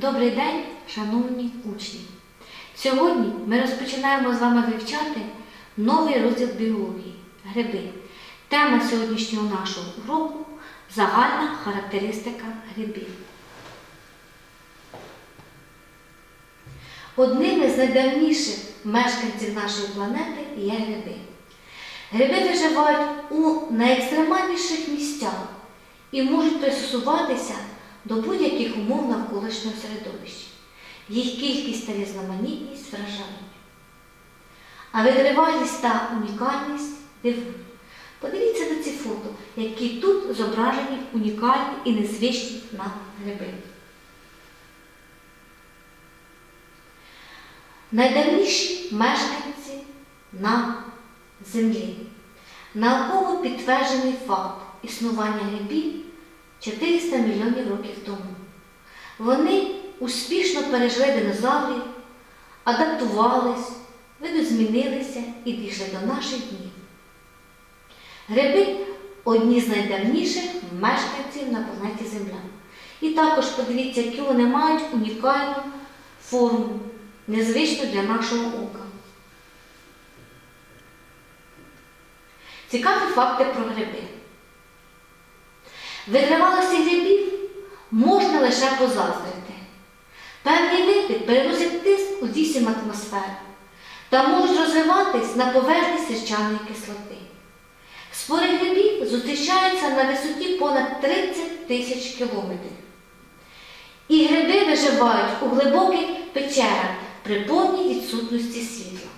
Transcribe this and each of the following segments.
Добрий день, шановні учні! Сьогодні ми розпочинаємо з вами вивчати новий розділ біології гриби. Тема сьогоднішнього нашого уроку загальна характеристика грибів. Одним із найдавніших мешканців нашої планети є гриби. Гриби виживають у найекстремальніших місцях і можуть пристосуватися до будь-яких умов навколишнього середовища. Їх кількість та різноманітність вражають. А витривалість та унікальність дивують. Подивіться на ці фото, які тут зображені унікальні і незвичні нам гриби. Найдавніші мешканці на землі. Науково підтверджений факт існування грибів 400 мільйонів років тому. Вони успішно пережили динозаврів, адаптувались, видозмінилися і дійшли до наших днів. Гриби одні з найдавніших мешканців на планеті Земля. І також подивіться, які вони мають унікальну форму, незвичну для нашого ока. Цікаві факти про гриби. Витривалості грибів можна лише позаздрити. Певні види переносять тиск у 8 атмосфер та можуть розвиватись на поверхні сірчаної кислоти. Спори грибів зустрічаються на висоті понад 30 тисяч кілометрів. І гриби виживають у глибоких печерах при повній відсутності світла.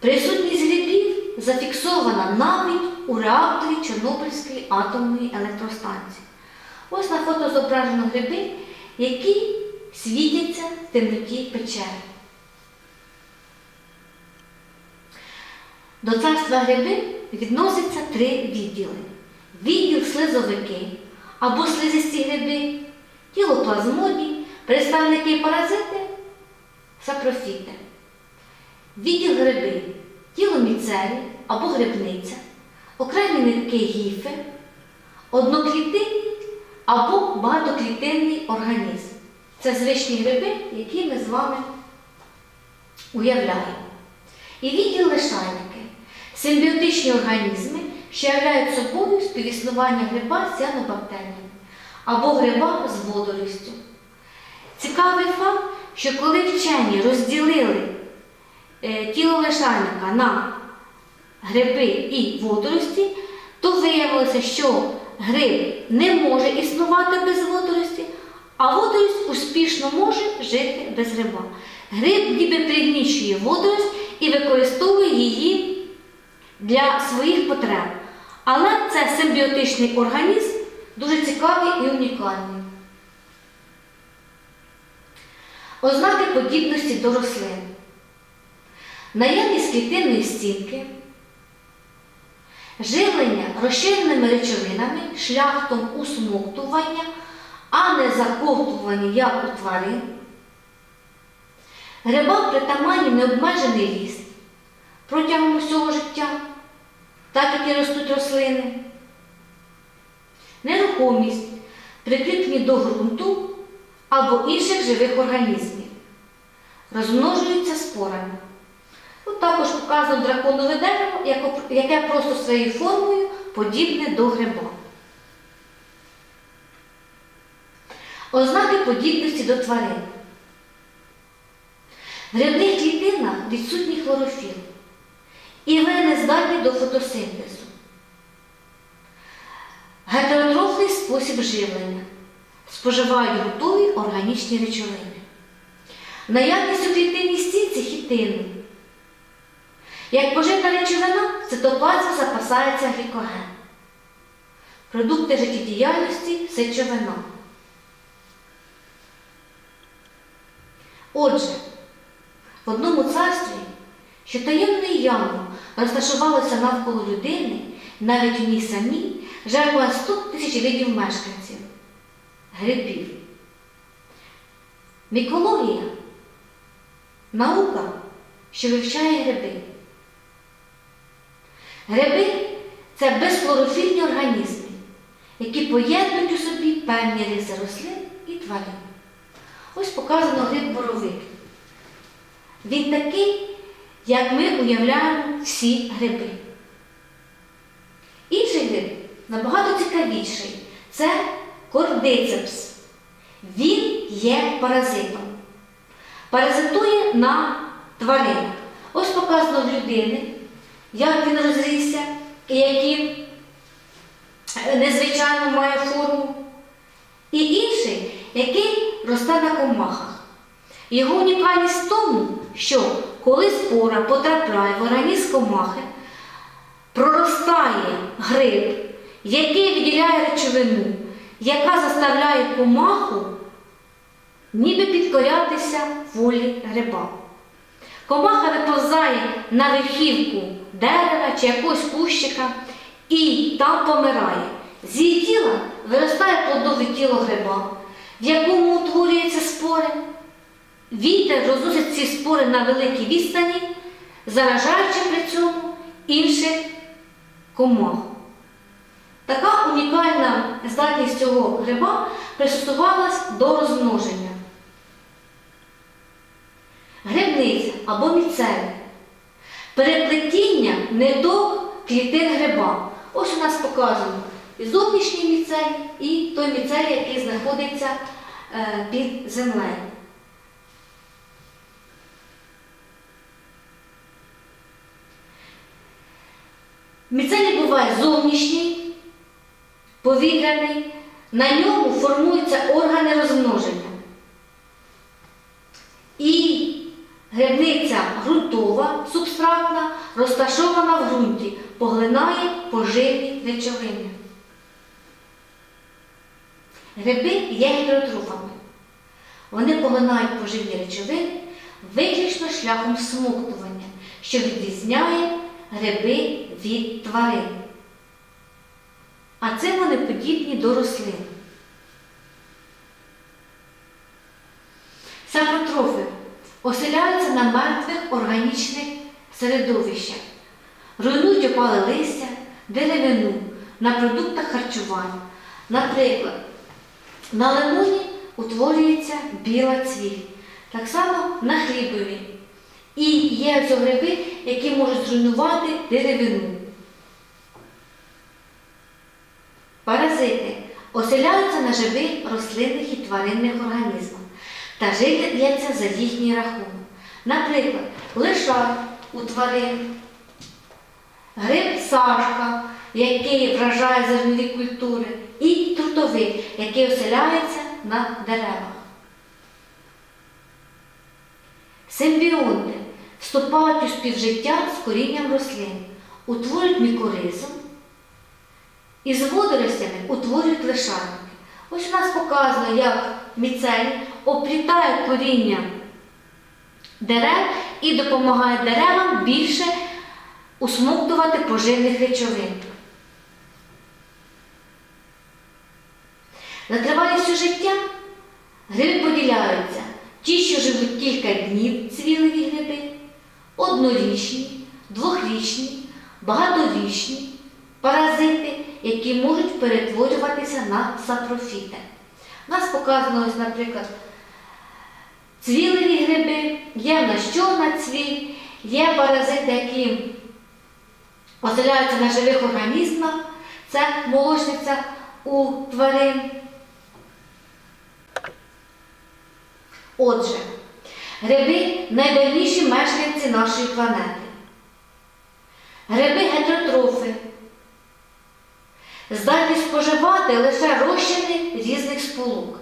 Присутність грибів зафіксована навіть у реакторі Чорнобильської атомної електростанції. Ось на фото зображено гриби, які світяться в темноті печери. До царства гриби відносяться три відділи. Відділ слизовики або слизисті гриби, тіло плазмодій, представники паразити, сапрофіти. Відділ гриби, тіло або грибниця, окремі нитки гіфи, одноклітинний або багатоклітинний організм. Це звичні гриби, які ми з вами уявляємо. І відділ лишайники симбіотичні організми, що являють собою співіснування гриба з цианобактеріями або гриба з водоростю. Цікавий факт, що коли вчені розділили е, тіло лишайника на гриби і водорості, то виявилося, що гриб не може існувати без водорості, а водорость успішно може жити без гриба. Гриб ніби пригнічує водорость і використовує її для своїх потреб. Але це симбіотичний організм, дуже цікавий і унікальний. Ознаки подібності до рослин. Наявність клітинної стінки, живлення розчиненими речовинами шляхом усмоктування, а не заковтування, як у тварин. Грибам притаманні необмежений ріст протягом усього життя, так як і ростуть рослини, нерухомість, прикріплені до ґрунту або інших живих організмів, розмножуються спорами. Тут також показано драконове дерево, яке просто своєю формою подібне до гриба. Ознаки подібності до тварин. В грибних клітинах відсутній хлорофіл, і вони не здатні до фотосинтезу. Гетеротрофний спосіб живлення. Споживають готові органічні речовини. Наявність у клітинній стінці хітину. Як поживна речовина, в запасається глікоген. Продукти життєдіяльності сечовина. Отже, в одному царстві, що таємною ямою розташувалося навколо людини, навіть у ній самій, живе 100 тисяч видів мешканців, грибів. Мікологія наука, що вивчає гриби. Гриби це безхлорофільні організми, які поєднують у собі певні риси рослин і тварин. Ось показано гриб боровик. Він такий, як ми уявляємо всі гриби. Інший гриб набагато цікавіший. Це кордицепс. Він є паразитом. Паразитує на тваринах. Ось показано в людини, як він розрісся і який е, незвичайно має форму. І інший, який росте на комахах. Його унікальність в тому, що коли спора потрапляє в організм комахи, проростає гриб, який виділяє речовину, яка заставляє комаху ніби підкорятися волі гриба. Комаха виповзає на верхівку дерева чи якогось кущика і там помирає. З її тіла виростає плодове тіло гриба, в якому утворюються спори. Вітер розносить ці спори на великій відстані, заражаючи при цьому інших комах. Така унікальна здатність цього гриба пристосувалась до розмноження. Грибниця або міцель. Переплетіння недок клітин гриба. Ось у нас показано і зовнішній міцель, і той міцель, який знаходиться е, під землею. Міцелій буває зовнішній, повітряний, на ньому формуються органи розмноження. І грибниця ґрунтова, субстратна, розташована в ґрунті, поглинає поживні речовини. Гриби є гідротрофами. Вони поглинають поживні речовини виключно шляхом смоктування, що відрізняє гриби від тварин. А це вони подібні до рослин. Сапротрофи оселяються на мертвих органічних середовищах, руйнують опале листя, деревину на продуктах харчування. Наприклад, на лимоні утворюється біла цвіль, так само на хлібові. І є гриби, які можуть зруйнувати деревину. Паразити оселяються на живих рослинних і тваринних організмах та живляться за їхній рахунок. Наприклад, лишай у тварин, гриб сашка, який вражає зернові культури, і трутовик, який оселяється на деревах. Симбіонти вступають у співжиття з корінням рослин, утворюють мікоризм і з водоростями утворюють лишайники. Ось у нас показано, як міцель оплітає коріння дерев і допомагає деревам більше усмоктувати поживних речовин. За тривалістю життя гриби поділяються ті, що живуть кілька днів цвілеві гриби, однорічні, двохрічні, багаторічні, паразити, які можуть перетворюватися на сапрофіти. У нас показано, ось, наприклад, цвілеві гриби, є в нас чорна цвіль, є паразити, які оселяються на живих організмах, це молочниця у тварин. Отже, гриби найдавніші мешканці нашої планети. Гриби гетеротрофи здатні споживати лише розчини різних сполук.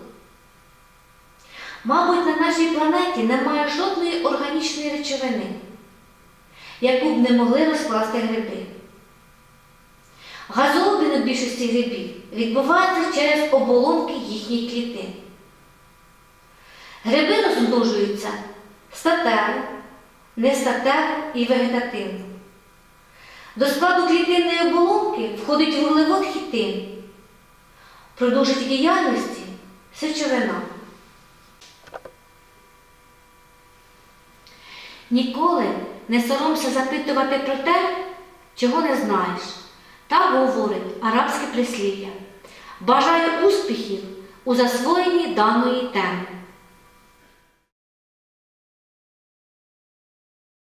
Мабуть, на нашій планеті немає жодної органічної речовини, яку б не могли розкласти гриби. Газообмін у більшості грибів відбувається через оболонки їхніх клітин. Гриби розмножуються статево, нестатево і вегетативно. До складу клітинної оболонки входить вуглевод хітин. Продовжить діяльності сечовина. Ніколи не соромся запитувати про те, чого не знаєш. Так говорить арабське прислів'я. Бажаю успіхів у засвоєнні даної теми.